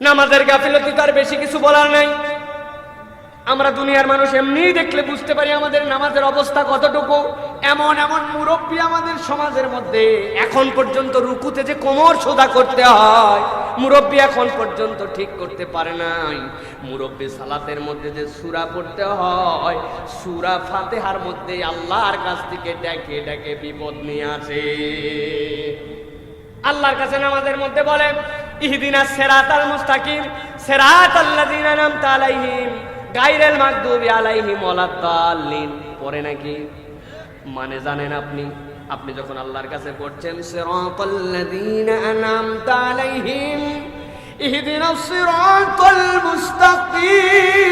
নামাজের গাফিলতি তার বেশি কিছু বলার নাই। আমরা দুনিয়ার মানুষ এমনিই দেখলে বুঝতে পারি আমাদের নামাজের অবস্থা কতটুকু। এমন এমন মুরব্বী আমাদের সমাজের মধ্যে এখন পর্যন্ত রুকুতে যে কোমর সোদা করতে হয়, মুরব্বী এখন পর্যন্ত ঠিক করতে পারে নাই। মুরব্বী সালাতের মধ্যে যে সুরা পড়তে হয়, সুরা ফাতেহার মধ্যে আল্লাহর কাছ থেকে ডেকে ডেকে বিপদ নিয়ে আসে। আল্লাহর কাছে নামাজের মধ্যে বলে ইহদিনা সেরাতাল মুস্তাকিম সেরাত আল্লাযিনা মাগদুবি আলাইহিম নাকি? মানে জানেন আপনি আপনি যখন আল্লাহর কাছে পড়ছেন সিরাতাল লাযিনা আন'আমতা আলাইহিম, ইহদিনা সিরাতাল মুস্তাকিম।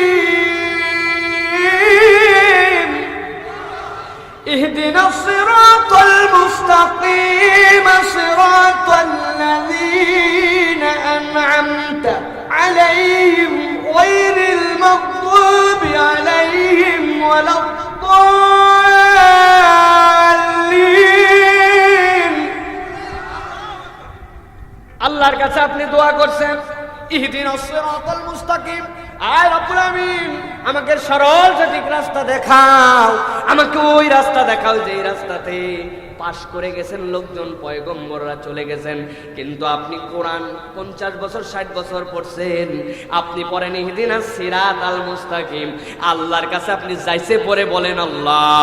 আল্লাহর কাছে আপনি দোয়া করছেন, ইহদিন অসরাতাল মুস্তাকিম। আয় রব্বুল আমিন আমাকে সরল সঠিক রাস্তা দেখাও, আমাকে ওই রাস্তা দেখাও যেই রাস্তাতে পাশ করে গেছেন, লোকজন পয়গম্বররা চলে গেছেন। কিন্তু আপনি কোরআন পঞ্চাশ বছর, ষাট বছর পড়ছেন। আপনি পড়েন ইহদিনা সিরাত আল মুস্তাকিম। আল্লাহর কাছে আপনি যাইছে পরে বলেন, আল্লাহ,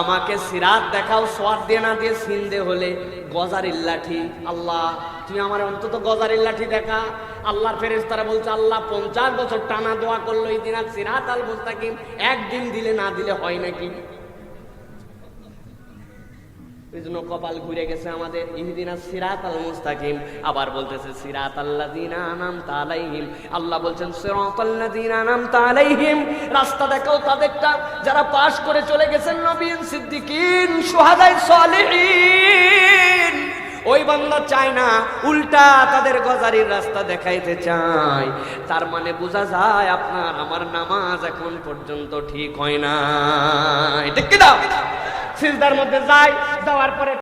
আমাকে সিরাত দেখাও সোয়াদ দিয়ে না দিয়ে সিন্দে হলে গজারির লাঠি। আল্লাহ, তুমি আমার অন্তত গজারের লাঠি দেখা। আল্লাহর ফেরেস তারা বলছে, আল্লাহ, পঞ্চাশ বছর টানা দোয়া করল এই দিন আর সিরাত আল মুস্তাকিম। একদিন দিলে না দিলে হয় নাকি? এই জন্য কপাল ঘুরে গেছে আমাদের ইহদিনা সিরাত আল মুস্তাকিম। আবার বলতেছে সিরাত আল্লাযিনা আনামতা আলাইহিম। আল্লাহ বলছেন সিরাত আল্লাযিনা আনামতা আলাইহিম। রাস্তা দেখাও তাদেরটা, যারা পাশ করে চলে গেছেন নবীন সিদ্দিকিন, সুহাদাই সালেহিন। ওই বান্দা চায় না, উল্টা তাদের গজারির রাস্তা দেখাইতে চায়। তার মানে বোঝা যায় আপনার আমার নামাজ এখন পর্যন্ত ঠিক হয় না ঠিক কিনা? সিজদার মধ্যে যায় যাওয়ার পরে